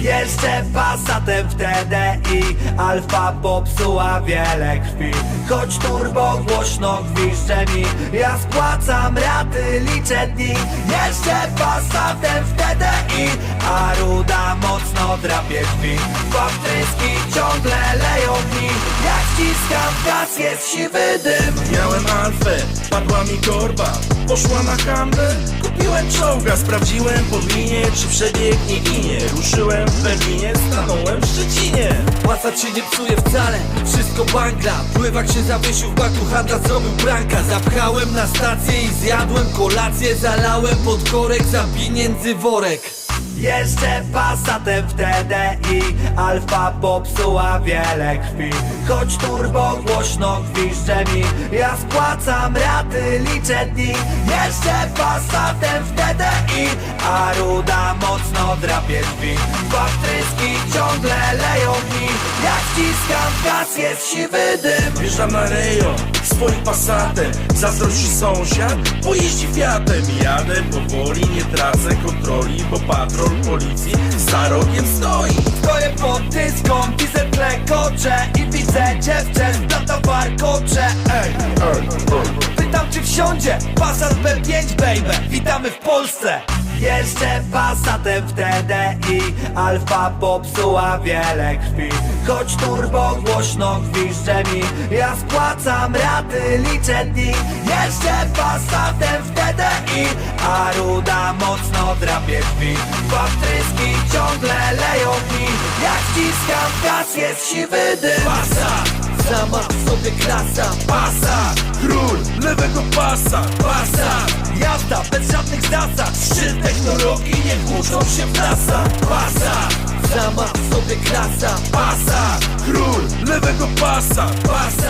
Jeszcze Passatem w TDI Alfa popsuła wiele krwi. Choć turbo głośno gwizdże mi. Ja spłacam raty, liczę dni. Jeszcze Passatem w TDI A ruda mocno drapie drzwi. Waptryski ciągle leją mi Jak ściskam gaz jest siwy dym. Miałem alfę, padła mi korba Poszła na handel, kupiłem czołga Sprawdziłem pod linię, czy przebieg nie ginie. Ruszyłem w Berlinie, stanąłem w Szczecinie. Passat się nie psuje wcale, wszystko bangla. Pływak się zawiesił w baku, handla zrobił branka Zapchałem na stację i zjadłem kolację Zalałem pod korek za pieniędzy worek Jeszcze Passatem w TDI Alfa popsuła wiele krwi. Choć turbo głośno gwizdże mi Ja spłacam raty, liczę dni. Jeszcze Passatem w TDI A ruda mocno drapie drzwi. Waptryski ciągle leją mi Jak ściskam gaz jest siwy dym. Wjeżdżam na rejon, swoim pasatem Zazdrości sąsiad, bo jeździ Fiatem. Jadę powoli, nie tracę kontroli Bo patrol policji za rogiem stoi Stoję pod dyską, diesel klekocze I widzę dziewczę z blata warkocze Ej, pytam czy wsiądzie Passat B5 baby, witamy w Polsce jeszcze Passatem w TDI Alfa popsuła wiele krwi. Choć turbo głośno gwizdże mi. Ja spłacam raty, liczę dni. Jeszcze Passatem w TDI A ruda mocno drapie drzwi. Waptryski ciągle leją mi Jak ściskam gaz jest siwy dym. Pasa, Sama w sobie klasa. Pasa, król lewego pasa. Pasa, Jazda bez żadnych zasad technologii, nie kłócą się w NASA Pasa, Sama sobie klasa pasa, król lewego pasa Pasa,